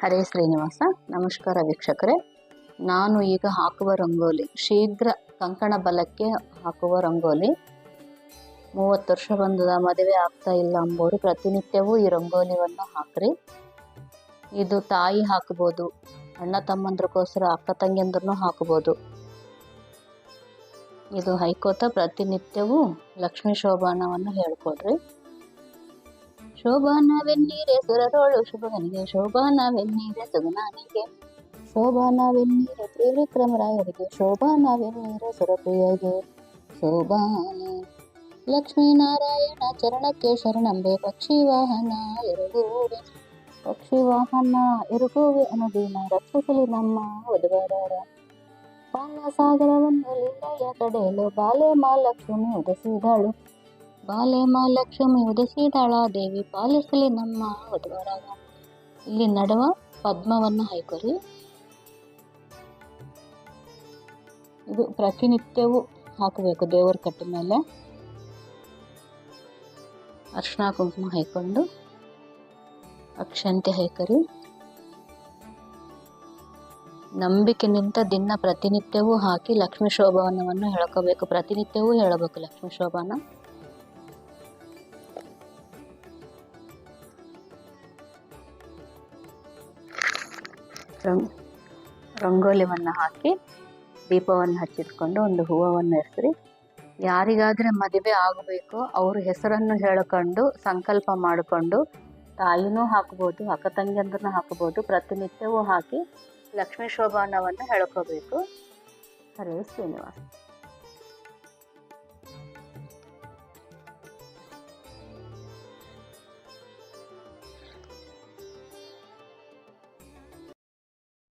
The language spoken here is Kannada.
ಹರೇ ಶ್ರೀನಿವಾಸ, ನಮಸ್ಕಾರ ವೀಕ್ಷಕರೇ. ನಾನು ಈಗ ಹಾಕುವ ರಂಗೋಲಿ, ಶೀಘ್ರ ಕಂಕಣ ಬಲಕ್ಕೆ ಹಾಕುವ ರಂಗೋಲಿ. ಮೂವತ್ತು ವರ್ಷ ಬಂದದ ಮದುವೆ ಆಗ್ತಾ ಇಲ್ಲ ಅಂಬೋರು ಪ್ರತಿನಿತ್ಯವೂ ಈ ರಂಗೋಲಿಯನ್ನು ಹಾಕ್ರಿ. ಇದು ತಾಯಿ ಹಾಕ್ಬೋದು, ಅಣ್ಣ ತಮ್ಮಂದ್ರಕ್ಕೋಸ್ಕರ ಅಕ್ಕ ತಂಗಿಯಂದ್ರೂ ಹಾಕ್ಬೋದು. ಇದು ಹೈಕೋತ ಪ್ರತಿನಿತ್ಯವೂ ಲಕ್ಷ್ಮೀ ಶೋಭಾನವನ್ನು ಹೇಳ್ಕೊಡ್ರಿ. ಶೋಭಾನವೆನ್ನೀರೆ ಸುರರೋಳು ಶುಭಗನಿಗೆ, ಶೋಭಾನವೆನ್ನೀರೆ ಸುಗುಣನಿಗೆ. ಶೋಭಾನವೆನ್ನೀರೆ ತ್ರಿವಿಕ್ರಮರಾಯರಿಗೆ, ಶೋಭಾನವೆನ್ನೀರೆ ಸುರಪ್ರಿಯಗೆ ಶೋಭಾನೆ, ಲಕ್ಷ್ಮೀನಾರಾಯಣ ಚರಣಕ್ಕೆ ಶರಣಂಬೆ ಪಕ್ಷಿ ವಾಹನ ಎರಗೂವೆ ಪಕ್ಷಿ ವಾಹನ ಎರಗೂವೆ ಅನುದೀನ, ರಕ್ಷಿಸಲಿ ನಮ್ಮ ವಧುವರರ. ಪಾನ ಸಾಗರವನ್ನು ಲೀಲೆಯ ಕಡೆಯಲು ಬಾಲೆ ಮಹಾಲಕ್ಷ್ಮಿ ಉದಸಿದಳು ಬಾಲೆ ಮಹಾಲಕ್ಷ್ಮಿ ಉದಸಿದಳ ದೇವಿ ಪಾಲಿಸಲಿ ನಮ್ಮ ವಧುವರಾಗ ಇಲ್ಲಿ ನಡುವ ಪದ್ಮವನ್ನು ಹಾಯ್ಕೊರಿ. ಇದು ಪ್ರತಿನಿತ್ಯವೂ ಹಾಕಬೇಕು ದೇವರ ಕಟ್ಟಿ ಮೇಲೆ. ಅರ್ಶಿನ ಕುಂಕುಮ ಹಾಯ್ಕೊಂಡು ಅಕ್ಷಂತೆ ನಂಬಿಕೆ ನಿಂತ ದಿನ ಪ್ರತಿನಿತ್ಯವೂ ಹಾಕಿ ಲಕ್ಷ್ಮೀ ಶೋಭಾನವನ್ನು ಹೇಳ್ಕೋಬೇಕು. ಪ್ರತಿನಿತ್ಯವೂ ಹೇಳಬೇಕು ಲಕ್ಷ್ಮೀ ಶೋಭಾನ. ರಂಗ್, ರಂಗೋಲಿವನ್ನು ಹಾಕಿ ದೀಪವನ್ನು ಹಚ್ಚಿಟ್ಕೊಂಡು ಒಂದು ಹೂವನ್ನು ಇರ್ತೀರಿ ಯಾರಿಗಾದರೆ ಮದುವೆ ಆಗಬೇಕು, ಅವ್ರ ಹೆಸರನ್ನು ಹೇಳಿಕೊಂಡು ಸಂಕಲ್ಪ ಮಾಡಿಕೊಂಡು ತಾಯಿನೂ ಹಾಕ್ಬೋದು, ಅಕ್ಕ ತಂಗಿಯಂದ್ರನ್ನ ಹಾಕ್ಬೋದು, ಪ್ರತಿನಿತ್ಯವೂ ಹಾಕಿ ಲಕ್ಷ್ಮೀ ಶೋಭಾನವನ್ನು ಹೇಳ್ಕೋಬೇಕು. ಹರೇ ಶ್ರೀನಿವಾಸ.